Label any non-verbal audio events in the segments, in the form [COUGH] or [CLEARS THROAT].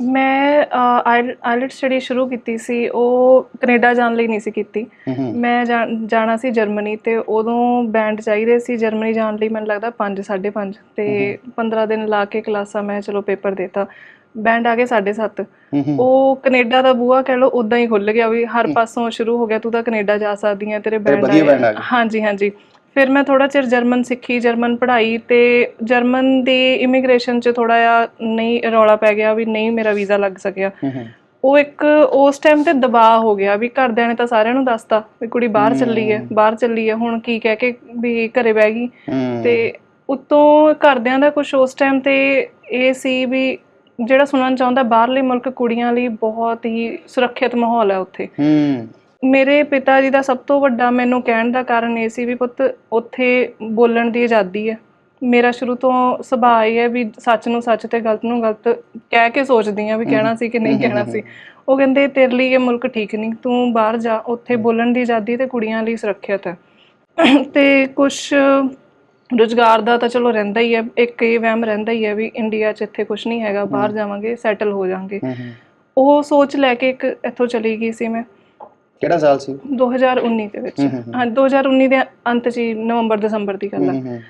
ਮੈਂ IELTS study ਸ਼ੁਰੂ ਕੀਤੀ ਸੀ ਉਹ ਕੈਨੇਡਾ ਜਾਣ ਲਈ ਨਹੀਂ ਸੀ ਕੀਤੀ। ਮੈਂ ਜਾਣਾ ਸੀ ਜਰਮਨੀ ਤੇ ਉਦੋਂ ਬੈਂਡ ਚਾਹੀਦੇ ਸੀ ਜਰਮਨੀ ਜਾਣ ਲਈ ਮੈਨੂੰ ਲੱਗਦਾ 5 5.5 ਤੇ 15 ਦਿਨ ਲਾ ਕੇ ਕਲਾਸਾਂ ਮੈਂ ਚਲੋ ਪੇਪਰ ਦੇਤਾ। ਬੈਂਡ ਆ ਗਏ 7.5 ਹੂੰ ਹੂੰ। ਉਹ ਕੈਨੇਡਾ ਦਾ ਬੂਆ ਕਹਿ ਲਓ ਉਦਾਂ ਹੀ ਖੁੱਲ ਗਿਆ ਵੀ ਹਰ ਪਾਸੋਂ ਸ਼ੁਰੂ ਹੋ ਗਿਆ ਤੂੰ ਤਾਂ ਕੈਨੇਡਾ ਜਾ ਸਕਦੀ ਹੈ ਤੇਰੇ ਬੈਂਡ ਆ। ਹਾਂਜੀ ਹਾਂਜੀ। ਫਿਰ ਮੈਂ ਥੋੜਾ ਚਿਰ ਜਰਮਨ ਸਿੱਖੀ ਜਰਮਨ ਪੜ੍ਹਾਈ ਤੇ ਜਰਮਨ ਦੀ ਇਮੀਗ੍ਰੇਸ਼ਨ 'ਚ ਥੋੜਾ ਜਿਹਾ ਨਹੀਂ ਰੌਲਾ ਪੈ ਗਿਆ ਵੀ ਨਹੀਂ ਮੇਰਾ ਵੀਜ਼ਾ ਲੱਗ ਸਕਿਆ। ਉਹ ਇੱਕ ਉਸ ਟਾਈਮ ਤੇ ਦਬਾਅ ਹੋ ਗਿਆ ਵੀ ਘਰਦਿਆਂ ਨੇ ਤਾਂ ਸਾਰਿਆਂ ਨੂੰ ਦੱਸਤਾ ਵੀ ਕੁੜੀ ਬਾਹਰ ਚੱਲੀ ਹੈ ਬਾਹਰ ਚੱਲੀ ਹੈ ਹੁਣ ਕੀ ਕਹਿ ਕੇ ਵੀ ਘਰੇ ਬਹਿ ਗਈ। ਤੇ ਉਤੋਂ ਘਰਦਿਆਂ ਦਾ ਕੁਝ ਉਸ ਟਾਈਮ ਤੇ ਇਹ ਸੀ ਵੀ ਜਿਹੜਾ ਸੁਣਨ ਚਾਹੁੰਦਾ ਬਾਹਰਲੇ ਮੁਲਕ ਕੁੜੀਆਂ ਲਈ ਬਹੁਤ ਹੀ ਸੁਰੱਖਿਅਤ ਮਾਹੌਲ ਹੈ ਉੱਥੇ। ਹੂੰ। ਮੇਰੇ ਪਿਤਾ ਜੀ ਦਾ ਸਭ ਤੋਂ ਵੱਡਾ ਮੈਨੂੰ ਕਹਿਣ ਦਾ ਕਾਰਨ ਇਹ ਸੀ ਵੀ ਪੁੱਤ ਉੱਥੇ ਬੋਲਣ ਦੀ ਆਜ਼ਾਦੀ ਹੈ। ਮੇਰਾ ਸ਼ੁਰੂ ਤੋਂ ਸੁਭਾਅ ਇਹ ਹੈ ਵੀ ਸੱਚ ਨੂੰ ਸੱਚ ਤੇ ਗਲਤ ਨੂੰ ਗਲਤ ਕਹਿ ਕੇ ਸੋਚਦੀ ਆ ਵੀ ਕਹਿਣਾ ਸੀ ਕਿ ਨਹੀਂ ਕਹਿਣਾ ਸੀ। ਉਹ ਕਹਿੰਦੇ ਤੇਰੇ ਲਈ ਇਹ ਮੁਲਕ ਠੀਕ ਨਹੀਂ ਤੂੰ ਬਾਹਰ ਜਾ ਉੱਥੇ ਬੋਲਣ ਦੀ ਆਜ਼ਾਦੀ ਤੇ ਕੁੜੀਆਂ ਲਈ ਸੁਰੱਖਿਅਤ ਹੈ। [CLEARS THROAT] ਤੇ ਕੁਝ ਰੁਜ਼ਗਾਰ ਦਾ ਤਾਂ ਚਲੋ ਰਹਿੰਦਾ ਹੀ ਹੈ ਇੱਕ ਇਹ ਵਹਿਮ ਰਹਿੰਦਾ ਹੀ ਹੈ ਵੀ ਇੰਡੀਆ 'ਚ ਇੱਥੇ ਕੁਝ ਨਹੀਂ ਹੈਗਾ ਬਾਹਰ ਜਾਵਾਂਗੇ ਸੈਟਲ ਹੋ ਜਾਵਾਂਗੇ। ਉਹ ਸੋਚ ਲੈ ਕੇ ਇੱਕ ਇੱਥੋਂ ਚਲੀ ਗਈ ਸੀ ਮੈਂ। ਕਿਹੜਾ ਸਾਲ ਸੀ? 2019 ਦੇ ਵਿੱਚ। ਹਾਂ 2019 ਦੇ ਅੰਤ 'ਚ ਹੀ ਨਵੰਬਰ ਦਸੰਬਰ ਦੀ ਗੱਲ ਹੈ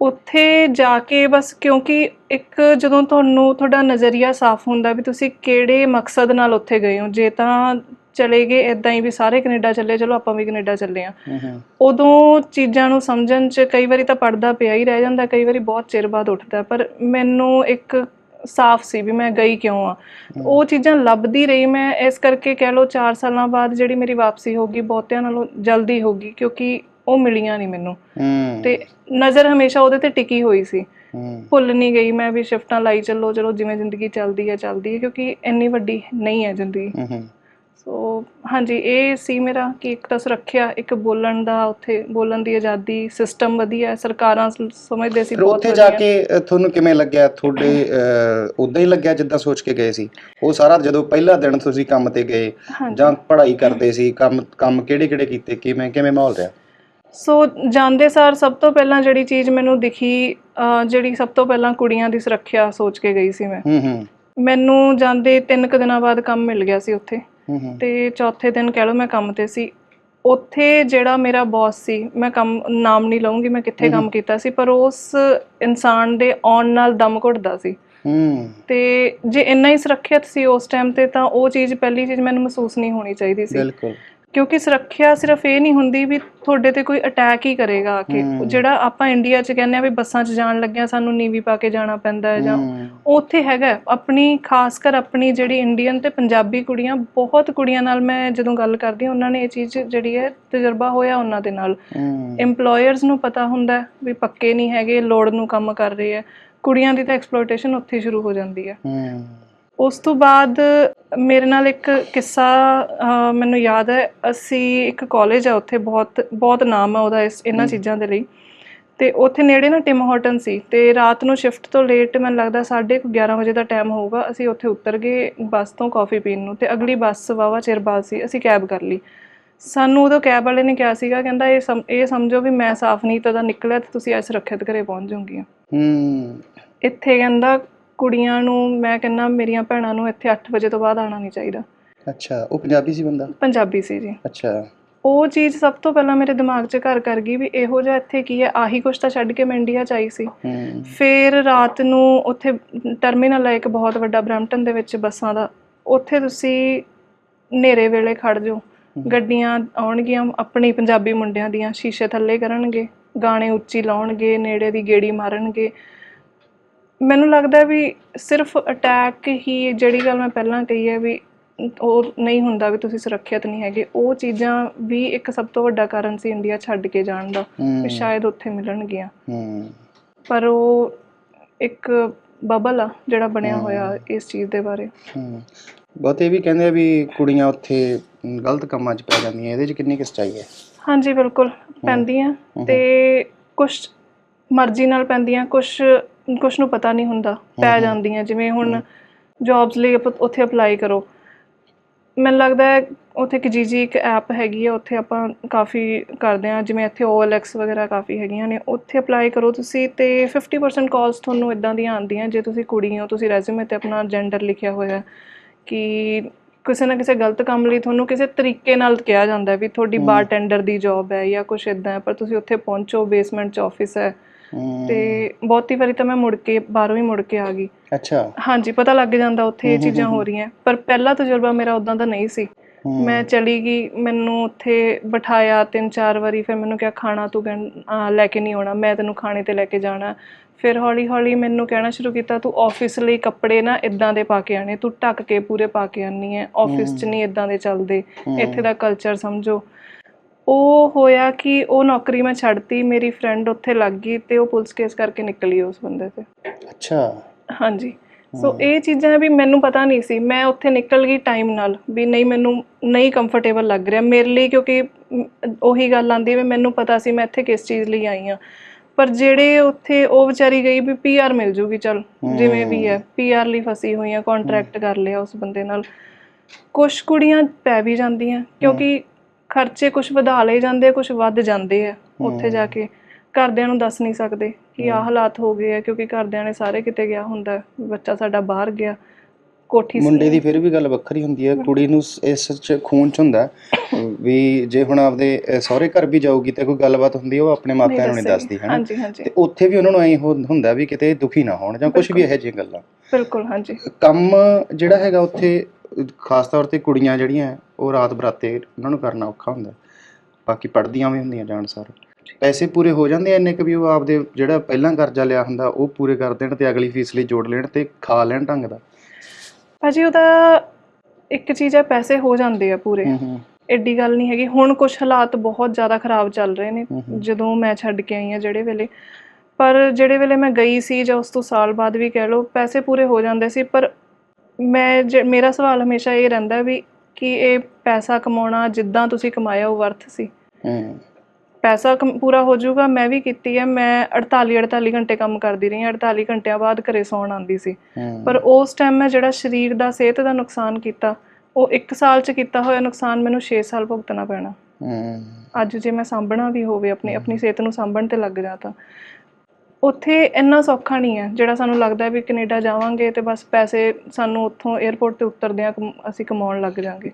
ਉੱਥੇ ਜਾ ਕੇ ਬਸ ਕਿਉਂਕਿ ਇੱਕ ਜਦੋਂ ਤੁਹਾਨੂੰ ਤੁਹਾਡਾ ਨਜ਼ਰੀਆ ਸਾਫ਼ ਹੁੰਦਾ ਵੀ ਤੁਸੀਂ ਕਿਹੜੇ ਮਕਸਦ ਨਾਲ ਉੱਥੇ ਗਏ ਹੋ ਜੇ ਤਾਂ ਚਲੇ ਗਏ ਇਦਾਂ ਹੀ ਵੀ ਸਾਰੇ ਕੈਨੇਡਾ ਚੱਲੇ ਚਲੋ ਆਪਾਂ ਵੀ ਕੈਨੇਡਾ ਚੱਲੇ ਆ ਉਦੋਂ ਚੀਜ਼ਾਂ ਨੂੰ ਸਮਝਣ 'ਚ ਕਈ ਵਾਰੀ ਤਾਂ ਪੜਦਾ ਪਿਆ ਹੀ ਰਹਿ ਜਾਂਦਾ ਕਈ ਵਾਰੀ ਬਹੁਤ ਚਿਰ ਬਾਅਦ ਉੱਠਦਾ ਪਰ ਮੈਨੂੰ ਇੱਕ ਸਾਫ਼ ਸੀ ਵੀ ਮੈਂ ਗਈ ਕਿਉਂ ਆ। ਉਹ ਚੀਜ਼ਾਂ ਲੱਭਦੀ ਰਹੀ ਮੈਂ ਇਸ ਕਰਕੇ ਕਹਿ ਲਓ 4 ਸਾਲਾਂ ਬਾਅਦ ਜਿਹੜੀ ਮੇਰੀ ਵਾਪਸੀ ਹੋਗੀ ਬਹੁਤਿਆਂ ਨਾਲੋਂ ਜਲਦੀ ਹੋਗੀ ਕਿਉਂਕਿ ਉਹ ਮਿਲੀਆਂ ਨਹੀਂ ਮੈਨੂੰ। ਹੂੰ। ਤੇ ਨਜ਼ਰ ਹਮੇਸ਼ਾ ਉਹਦੇ ਤੇ ਟਿਕੀ ਹੋਈ ਸੀ। ਹੂੰ। ਭੁੱਲ ਨਹੀਂ ਗਈ ਮੈਂ ਵੀ ਸ਼ਿਫਟਾਂ ਲਾਈ ਚੱਲੋ ਚਲੋ ਜਿਵੇਂ ਜ਼ਿੰਦਗੀ ਚੱਲਦੀ ਹੈ ਚੱਲਦੀ ਹੈ ਕਿਉਂਕਿ ਇੰਨੀ ਵੱਡੀ ਨਹੀਂ ਹੈ ਜ਼ਿੰਦਗੀ। ਹੂੰ ਹੂੰ। ਸੋ ਹਾਂਜੀ ਇਹ ਸੀ ਮੇਰਾ ਕਿ ਇੱਕ ਤਾਂ ਸੁਰੱਖਿਆ ਇੱਕ ਬੋਲਣ ਦਾ ਉੱਥੇ ਬੋਲਣ ਦੀ ਆਜ਼ਾਦੀ ਸਿਸਟਮ ਵਧੀਆ ਹੈ, ਸਰਕਾਰਾਂ ਸ- ਸਮਝਦੇ ਸੀ ਫਿਰ ਬਹੁਤ ਉੱਥੇ ਜਾ ਵਧੀਆ ਕੇ ਅ, ਤੁਹਾਨੂੰ ਕਿਵੇਂ ਲੱਗਿਆ? ਤੁਹਾਡੇ ਉਦਾਂ ਹੀ ਲੱਗਿਆ ਜਿੱਦਾਂ ਸੋਚ ਕੇ ਗਏ ਸੀ? ਉਹ ਸਾਰਾ ਜਦੋਂ ਪਹਿਲਾ ਦਿਨ ਤੁਸੀਂ ਕੰਮ ਤੇ ਗਏ ਹਾਂਜੀ। ਜਾਂ ਪੜ੍ਹਾਈ ਕਰਦੇ ਸੀ ਕੰਮ ਕੰਮ ਕਿਹੜੇ ਕਿਹੜੇ ਕੀਤੇ ਕਿਵੇਂ ਕਿਵੇਂ ਮਾਹੌਲ ਰਿਹਾ? ਸੋ ਜਾਂਦੇ ਸਾਰ ਸਭ ਤੋਂ ਪਹਿਲਾਂ ਜਿਹੜੀ ਚੀਜ਼ ਮੈਨੂੰ ਦਿਖੀ ਅਹ ਜਿਹੜੀ ਸਭ ਤੋਂ ਪਹਿਲਾਂ ਕੁੜੀਆਂ ਦੀ ਸੁਰੱਖਿਆ ਸੋਚ ਕੇ ਗਈ ਸੀ ਮੈਂ। ਹੂੰ ਹੂੰ। ਮੈਨੂੰ ਜਾਂਦੇ ਤਿੰਨ ਕੁ ਦਿਨਾਂ ਬਾਅਦ ਕੰਮ ਮਿਲ ਗਿਆ ਸੀ ਉੱਥੇ। ਤੇ ਚੌਥੇ ਦਿਨ ਕਹਿ ਲਓ ਮੈਂ ਕੰਮ ਤੇ ਸੀ। ਉੱਥੇ ਜਿਹੜਾ ਮੇਰਾ ਬੌਸ ਸੀ ਮੈਂ ਕੰਮ ਨਾਮ ਨਹੀਂ ਲਵਾਂਗੀ ਮੈਂ ਕਿੱਥੇ ਕੰਮ ਕੀਤਾ ਸੀ ਪਰ ਉਸ ਇਨਸਾਨ ਦੇ ਆਉਣ ਨਾਲ ਦਮ ਘੁੱਟਦਾ ਸੀ। ਹੂੰ। ਤੇ ਜੇ ਇੰਨਾ ਹੀ ਸੁਰੱਖਿਅਤ ਸੀ ਉਸ ਟਾਈਮ ਤੇ ਤਾਂ ਉਹ ਚੀਜ਼ ਪਹਿਲੀ ਚੀਜ਼ ਮੈਨੂੰ ਮਹਿਸੂਸ ਨਹੀਂ ਹੋਣੀ ਚਾਹੀਦੀ ਸੀ। ਬਿਲਕੁਲ। ਕਿਉਂਕਿ ਸੁਰੱਖਿਆ ਸਿਰਫ ਇਹ ਨਹੀਂ ਹੁੰਦੀ ਵੀ ਤੁਹਾਡੇ ਤੇ ਕੋਈ ਅਟੈਕ ਹੀ ਕਰੇਗਾ ਆ ਕੇ। ਜਿਹੜਾ ਆਪਾਂ ਇੰਡੀਆ 'ਚ ਕਹਿੰਦੇ ਆ ਵੀ ਬੱਸਾਂ 'ਚ ਜਾਣ ਲੱਗਿਆ ਸਾਨੂੰ ਨੀਵੀ ਪਾ ਕੇ ਜਾਣਾ ਪੈਂਦਾ ਹੈ ਜਾਂ ਹੂੰ। ਉਹ ਉੱਥੇ ਹੈਗਾ ਹੈ। ਆਪਣੀ ਖਾਸ ਕਰ ਆਪਣੀ ਜਿਹੜੀ ਇੰਡੀਅਨ ਤੇ ਪੰਜਾਬੀ ਕੁੜੀਆਂ ਬਹੁਤ ਕੁੜੀਆਂ ਨਾਲ ਮੈਂ ਜਦੋਂ ਗੱਲ ਕਰਦੀ ਹਾਂ ਉਹਨਾਂ ਨੇ ਇਹ ਚੀਜ਼ ਜਿਹੜੀ ਹੈ ਤਜਰਬਾ ਹੋਇਆ ਉਹਨਾਂ ਦੇ ਨਾਲ। ਹੂੰ। EMPLOYERS ਨੂੰ ਪਤਾ ਹੁੰਦਾ ਹੈ ਵੀ ਪੱਕੇ ਨਹੀਂ ਹੈਗੇ ਲੋੜ ਨੂੰ ਕੰਮ ਕਰ ਰਹੇ ਆ ਕੁੜੀਆਂ ਦੀ ਤਾਂ ਐਕਸਪਲੋਇਟੇਸ਼ਨ ਉੱਥੇ ਹੀ ਸ਼ੁਰੂ ਹੋ ਜਾਂਦੀ ਹੈ। ਹੂੰ। ਉਸ ਤੋਂ ਬਾਅਦ ਮੇਰੇ ਨਾਲ ਇੱਕ ਕਿੱਸਾ ਮੈਨੂੰ ਯਾਦ ਹੈ। ਅਸੀਂ ਇੱਕ ਕਾਲਜ ਆ ਉੱਥੇ ਬਹੁਤ ਬਹੁਤ ਨਾਮ ਹੈ ਉਹਦਾ ਇਸ ਇਹਨਾਂ ਚੀਜ਼ਾਂ ਦੇ ਲਈ। ਤੇ ਉੱਥੇ ਨੇੜੇ ਨਾ ਟਿਮ ਹਾਰਟਨ ਸੀ। ਤੇ ਰਾਤ ਨੂੰ ਸ਼ਿਫਟ ਤੋਂ ਲੇਟ ਮੈਨੂੰ ਲੱਗਦਾ 11:30 ਵਜੇ ਦਾ ਟਾਈਮ ਹੋਊਗਾ। ਅਸੀਂ ਉੱਥੇ ਉਤਰ ਗਏ ਬੱਸ ਤੋਂ ਕਾਫੀ ਪੀਣ ਨੂੰ। ਤੇ ਅਗਲੀ ਬੱਸ ਵਾਵਾ ਚਿਰ ਬਾਅਦ ਸੀ। ਅਸੀਂ ਕੈਬ ਕਰ ਲਈ। ਸਾਨੂੰ ਉਦੋਂ ਕੈਬ ਵਾਲੇ ਨੇ ਕਿਹਾ ਸੀਗਾ ਕਹਿੰਦਾ ਇਹ ਇਹ ਸਮਝੋ ਵੀ ਮੈਂ ਸਾਫ਼ ਨੀਤ ਦਾ ਨਿਕਲਿਆ ਤੇ ਤੁਸੀਂ ਅੱਜ ਸੁਰੱਖਿਅਤ ਘਰੇ ਪਹੁੰਚ ਜਾਓਗੀਆਂ। ਹੂੰ। ਇੱਥੇ ਕਹਿੰਦਾ ਕੁੜੀਆਂ ਨੂੰ ਮੈਂ ਕਹਿੰਦਾ ਮੇਰੀਆਂ ਭੈਣਾਂ ਨੂੰ ਇੱਥੇ 8 ਵਜੇ ਤੋਂ ਬਾਅਦ ਆਉਣਾ ਨਹੀਂ ਚਾਹੀਦਾ। ਅੱਛਾ ਉਹ ਪੰਜਾਬੀ ਸੀ ਬੰਦਾ? ਪੰਜਾਬੀ ਸੀ ਜੀ। ਅੱਛਾ। ਉਹ ਚੀਜ਼ ਸਭ ਤੋਂ ਪਹਿਲਾਂ ਮੇਰੇ ਦਿਮਾਗ 'ਚ ਘਰ ਕਰ ਗਈ ਵੀ ਇਹੋ ਜਿਹਾ ਇੱਥੇ ਕੀ ਹੈ? ਆਹੀ ਕੁਛ ਤਾਂ ਛੱਡ ਕੇ ਮੈਂ ਇੰਡੀਆ 'ਚ ਆਈ ਸੀ। ਹੂੰ। ਫਿਰ ਰਾਤ ਨੂੰ ਉੱਥੇ ਟਰਮੀਨਲ ਹੈ ਇੱਕ ਬਹੁਤ ਵੱਡਾ ਬ੍ਰੈਂਪਟਨ ਦੇ ਵਿੱਚ ਬੱਸਾਂ ਦਾ। ਉੱਥੇ ਤੁਸੀਂ ਹਨੇਰੇ ਵੇਲੇ ਖੜ ਜਾਓ। ਗੱਡੀਆਂ ਆਉਣਗੀਆਂ ਆਪਣੀ ਪੰਜਾਬੀ ਮੁੰਡਿਆਂ ਦੀਆਂ ਸ਼ੀਸ਼ੇ ਥੱਲੇ ਕਰਨਗੇ ਗਾਣੇ ਉੱਚੀ ਲਾਉਣਗੇ ਨੇੜੇ ਦੀ ਗੇੜੀ ਮਾਰਨਗੇ। ਮੈਨੂੰ ਲੱਗਦਾ ਵੀ ਸਿਰਫ ਅਟੈਕ ਹੀ ਜਿਹੜੀ ਗੱਲ ਮੈਂ ਪਹਿਲਾਂ ਕਹੀ ਹੈ ਵੀ ਉਹ ਨਹੀਂ ਹੁੰਦਾ ਵੀ ਤੁਸੀਂ ਸੁਰੱਖਿਅਤ ਨਹੀਂ ਹੈਗੇ ਉਹ ਚੀਜ਼ਾਂ ਵੀ ਇੱਕ ਸਭ ਤੋਂ ਵੱਡਾ ਕਾਰਨ ਸੀ ਇੰਡੀਆ ਛੱਡ ਕੇ ਜਾਣ ਦਾ ਵੀ ਹੂੰ। ਸ਼ਾਇਦ ਉੱਥੇ ਮਿਲਣਗੀਆਂ। ਹੂੰ। ਪਰ ਉਹ ਇੱਕ ਬਬਲ ਆ ਜਿਹੜਾ ਬਣਿਆ ਹੋਇਆ ਇਸ ਚੀਜ਼ ਦੇ ਬਾਰੇ। ਹੂੰ। ਬਹੁਤ ਇਹ ਵੀ ਕਹਿੰਦੇ ਆ ਵੀ ਕੁੜੀਆਂ ਉੱਥੇ ਗਲਤ ਕੰਮਾਂ 'ਚ ਪੈ ਜਾਂਦੀਆਂ ਇਹਦੇ 'ਚ ਕਿੰਨੀ ਕਿਸ ਚਾਹੀਏ ਹਾਂਜੀ ਬਿਲਕੁਲ। ਪੈਂਦੀਆਂ ਤੇ ਕੁਝ ਮਰਜ਼ੀ ਨਾਲ ਪੈਂਦੀਆਂ ਕੁਝ ਕੁਝ ਨੂੰ ਪਤਾ ਨਹੀਂ ਹੁੰਦਾ ਪੈ ਜਾਂਦੀਆਂ ਜਿਵੇਂ ਹੁਣ ਜੌਬਸ ਲਈ ਆਪਾਂ ਉੱਥੇ ਅਪਲਾਈ ਕਰੋ। ਮੈਨੂੰ ਲੱਗਦਾ ਹੈ ਉੱਥੇ ਇੱਕ ਜੀਜੀ ਇੱਕ ਐਪ ਹੈਗੀ ਹੈ ਉੱਥੇ ਆਪਾਂ ਕਾਫੀ ਕਰਦੇ ਹਾਂ ਜਿਵੇਂ ਇੱਥੇ OLX ਵਗੈਰਾ ਕਾਫੀ ਹੈਗੀਆਂ ਨੇ ਉੱਥੇ ਅਪਲਾਈ ਕਰੋ ਤੁਸੀਂ ਤੇ 50% ਕਾਲਸ ਤੁਹਾਨੂੰ ਇਦਾਂ ਦੀਆਂ ਆਉਂਦੀਆਂ ਜੇ ਤੁਸੀਂ ਕੁੜੀ ਹੋ ਤੁਸੀਂ ਰੈਜ਼ਿਊਮੇ ਤੇ ਆਪਣਾ ਜੈਂਡਰ ਲਿਖਿਆ ਹੋਇਆ ਕਿ ਕਿਸੇ ਨਾ ਕਿਸੇ ਗਲਤ ਕੰਮ ਲਈ ਤੁਹਾਨੂੰ ਕਿਸੇ ਤਰੀਕੇ ਨਾਲ ਕਿਹਾ ਜਾਂਦਾ ਵੀ ਤੁਹਾਡੀ ਬਾਰਟੈਂਡਰ ਦੀ ਜੌਬ ਹੈ ਜਾਂ ਕੁਝ ਇਦਾਂ ਪਰ ਤੁਸੀਂ ਉੱਥੇ ਪਹੁੰਚੋ ਬੇਸਮੈਂਟ 'ਚ ਆਫਿਸ ਹੈ ਤੇ ਬਹੁਤੀ ਵਾਰੀ ਤਾਂ ਮੈਂ ਮੁੜ ਕੇ ਬਾਹਰੋਂ ਹੀ ਮੁੜ ਕੇ ਆ ਗਈ। ਅੱਛਾ। ਹਾਂਜੀ ਪਤਾ ਲੱਗ ਜਾਂਦਾ ਉੱਥੇ ਇਹ ਚੀਜ਼ਾਂ ਹੋ ਰਹੀਆਂ। ਪਰ ਪਹਿਲਾ ਤਜਰਬਾ ਮੇਰਾ ਉਦਾਂ ਦਾ ਨਹੀਂ ਸੀ। ਮੈਂ ਚਲੀ ਗਈ ਮੈਨੂੰ ਉੱਥੇ ਬਿਠਾਇਆ ਤਿੰਨ ਚਾਰ ਵਾਰੀ ਫਿਰ ਮੈਨੂੰ ਕਿਹਾ ਖਾਣਾ ਤੂੰ ਲੈ ਕੇ ਨਹੀਂ ਆਉਣਾ ਮੈਂ ਤੈਨੂੰ ਖਾਣੇ ਤੇ ਲੈ ਕੇ ਜਾਣਾ। ਫਿਰ ਹੌਲੀ ਹੌਲੀ ਮੈਨੂੰ ਕਹਿਣਾ ਸ਼ੁਰੂ ਕੀਤਾ ਤੂੰ ਆਫਿਸ ਲਈ ਕੱਪੜੇ ਨਾ ਇਦਾਂ ਦੇ ਪਾ ਕੇ ਆਣੇ ਤੂੰ ਢੱਕ ਕੇ ਪੂਰੇ ਪਾ ਕੇ ਆਨੀ ਹੈ ਆਫਿਸ 'ਚ ਨਹੀਂ ਇਦਾਂ ਦੇ ਚੱਲਦੇ। ਇੱਥੇ ਦਾ ਕਲਚਰ ਸਮਝੋ। ਉਹ ਹੋਇਆ ਕਿ ਉਹ ਨੌਕਰੀ ਮੈਂ ਛੱਡਤੀ ਮੇਰੀ ਫਰੈਂਡ ਉੱਥੇ ਲੱਗ ਗਈ ਤੇ ਉਹ ਪੁਲਿਸ ਕੇਸ ਕਰਕੇ ਨਿਕਲੀ ਉਸ ਬੰਦੇ ਤੇ। ਅੱਛਾ। ਹਾਂਜੀ। ਸੋ ਇਹ ਚੀਜ਼ਾਂ ਵੀ ਮੈਨੂੰ ਪਤਾ ਨਹੀਂ ਸੀ। ਮੈਂ ਉੱਥੇ ਨਿਕਲ ਗਈ ਟਾਈਮ ਨਾਲ ਵੀ ਨਹੀਂ ਮੈਨੂੰ ਨਹੀਂ ਕੰਫਰਟੇਬਲ ਲੱਗ ਰਿਹਾ ਮੇਰੇ ਲਈ ਕਿਉਂਕਿ ਉਹੀ ਗੱਲ ਆਂਦੀ ਵੀ ਮੈਨੂੰ ਪਤਾ ਸੀ ਮੈਂ ਇੱਥੇ ਕਿਸ ਚੀਜ਼ ਲਈ ਆਈ ਆ ਪਰ ਜਿਹੜੇ ਉੱਥੇ ਉਹ ਵਿਚਾਰੀ ਗਈ ਵੀ ਪੀਆਰ ਮਿਲ ਜੂਗੀ ਚਲ ਜਿਵੇਂ ਵੀ ਹੈ ਪੀਆਰ ਲਈ ਫਸੀ ਹੋਈ ਆ ਕੰਟਰੈਕਟ ਕਰ ਲਿਆ ਉਸ ਬੰਦੇ ਨਾਲ। ਕੁਝ ਕੁੜੀਆਂ ਪੈ ਵੀ ਜਾਂਦੀਆਂ ਕਿਉਂਕਿ ਖਰਚੇ ਕੁਝ ਵਧਾ ਲਏ ਜਾਂਦੇ ਕੁਝ ਵੱਧ ਜਾਂਦੇ ਆ। ਉੱਥੇ ਜਾ ਕੇ ਘਰਦਿਆਂ ਨੂੰ ਦੱਸ ਨਹੀਂ ਸਕਦੇ ਕਿ ਆਹ ਹਾਲਾਤ ਹੋ ਗਏ ਆ ਕਿਉਂਕਿ ਘਰਦਿਆਂ ਨੇ ਸਾਰੇ ਕਿਤੇ ਗਿਆ ਹੁੰਦਾ। ਬੱਚਾ ਸਾਡਾ ਬਾਹਰ ਗਿਆ ਕੋਠੀ ਮੁੰਡੇ ਦੀ ਫਿਰ ਵੀ ਗੱਲ ਵੱਖਰੀ ਹੁੰਦੀ ਹੈ ਕੁੜੀ ਨੂੰ ਇਸ ਚ ਖੂਨ ਚ ਹੁੰਦਾ ਵੀ ਜੇ ਹੁਣ ਆਪਦੇ ਸਹੁਰੇ ਘਰ ਵੀ ਜਾਊਗੀ ਤੇ ਕੋਈ ਗੱਲਬਾਤ ਹੁੰਦੀ ਉਹ ਆਪਣੇ ਮਾਪਿਆਂ ਨੂੰ ਨਹੀਂ ਦੱਸਦੀ ਹੈ ਹਾਂਜੀ ਹਾਂਜੀ। ਤੇ ਉੱਥੇ ਵੀ ਉਹਨਾਂ ਨੂੰ ਐਂ ਹੁੰਦਾ ਵੀ ਕਿਤੇ ਦੁਖੀ ਨਾ ਹੋਣ ਜਾਂ ਕੁਝ ਵੀ ਇਹੋ ਜਿਹੀਆਂ ਗੱਲਾਂ। ਬਿਲਕੁਲ ਹਾਂਜੀ। ਕੰਮ ਜਿਹੜਾ ਹੈਗਾ ਉੱਥੇ ਖਾਸ ਤੌਰ ਤੇ ਕੁੜੀਆਂ ਜਿਹੜੀਆਂ ਉਹ ਰਾਤ ਬਰਾਤੇ ਉਹਨਾਂ ਨੂੰ ਕਰਨਾ ਔਖਾ ਹੁੰਦਾ। ਬਾਕੀ ਪੜ੍ਹਦੀਆਂ ਵੀ ਹੁੰਦੀਆਂ ਜਾਣ ਸਾਰ। ਪੈਸੇ ਪੂਰੇ ਹੋ ਜਾਂਦੇ ਇੰਨੇ ਕਿ ਵੀ ਉਹ ਆਪਦੇ ਜਿਹੜਾ ਪਹਿਲਾਂ ਕਰਜ਼ਾ ਲਿਆ ਹੁੰਦਾ ਉਹ ਪੂਰੇ ਕਰ ਦੇਣ ਤੇ ਅਗਲੀ ਫੀਸ ਲਈ ਜੋੜ ਲੈਣ ਤੇ ਖਾ ਲੈਣ ਢੰਗ ਦਾ। ਭਾਜੀ ਉਹਦਾ ਇੱਕ ਚੀਜ਼ ਹੈ ਪੈਸੇ ਹੋ ਜਾਂਦੇ ਆ ਪੂਰੇ। ਐਡੀ ਗੱਲ ਨਹੀਂ ਹੈਗੀ। ਹੁਣ ਕੁਝ ਹਾਲਾਤ ਬਹੁਤ ਜ਼ਿਆਦਾ ਖਰਾਬ ਚੱਲ ਰਹੇ ਨੇ ਜਦੋਂ ਮੈਂ ਛੱਡ ਕੇ ਆਈ ਆ ਜਿਹੜੇ ਵੇਲੇ। ਪਰ ਜਿਹੜੇ ਵੇਲੇ ਮੈਂ ਗਈ ਸੀ ਜਾਂ ਉਸ ਤੋਂ ਸਾਲ ਬਾਅਦ ਵੀ ਕਹਿ ਲਓ ਪੈਸੇ ਪੂਰੇ ਹੋ ਜਾਂਦੇ ਸੀ ਪਰ ਮੈਂ ਮੇਰਾ ਸਵਾਲ ਹਮੇਸ਼ਾ ਇਹ ਰਹਿੰਦਾ ਵੀ ਕਿ ਇਹ ਪੈਸਾ ਕਮਾਉਣਾ ਜਿੱਦਾਂ ਤੁਸੀਂ ਕਮਾਇਆ ਉਹ ਵਰਥ ਸੀ। ਹੂੰ। ਪੈਸਾ ਪੂਰਾ ਹੋ ਜਾਊਗਾ ਮੈਂ ਵੀ ਕੀਤੀ ਹੈ ਮੈਂ 48 48 ਘੰਟੇ ਕੰਮ ਕਰਦੀ ਰਹੀ ਹਾਂ 48 ਘੰਟਿਆਂ ਬਾਅਦ ਘਰੇ ਸੌਣ ਆਉਂਦੀ ਸੀ। ਪਰ ਉਸ ਟਾਈਮ ਮੈਂ ਜਿਹੜਾ ਸਰੀਰ ਦਾ ਸਿਹਤ ਦਾ ਨੁਕਸਾਨ ਕੀਤਾ ਉਹ 1 ਸਾਲ ਚ ਕੀਤਾ ਹੋਇਆ ਨੁਕਸਾਨ ਮੈਨੂੰ 6 ਸਾਲ ਭੁਗਤਣਾ ਪੈਣਾ। ਹੂੰ। ਅੱਜ ਜੇ ਮੈਂ ਸਾਂਭਣਾ ਵੀ ਹੋਵੇ ਆਪਣੀ ਆਪਣੀ ਸਿਹਤ ਨੂੰ ਸਾਂਭਣ ਤੇ ਲੱਗ ਜਾ ਤਾਂ। ਉੱਥੇ ਇੰਨਾ ਸੌਖਾ ਨਹੀਂ ਹੈ, ਜਿਹੜਾ ਸਾਨੂੰ ਲੱਗਦਾ ਵੀ ਕੈਨੇਡਾ ਜਾਵਾਂਗੇ ਅਤੇ ਬਸ ਪੈਸੇ ਸਾਨੂੰ ਉੱਥੋਂ ਏਅਰਪੋਰਟ ਤੇ ਉਤਰਦਿਆਂ ਕਮ- ਅਸੀਂ ਕਮਾਉਣ ਲੱਗ ਜਾਂਗੇ।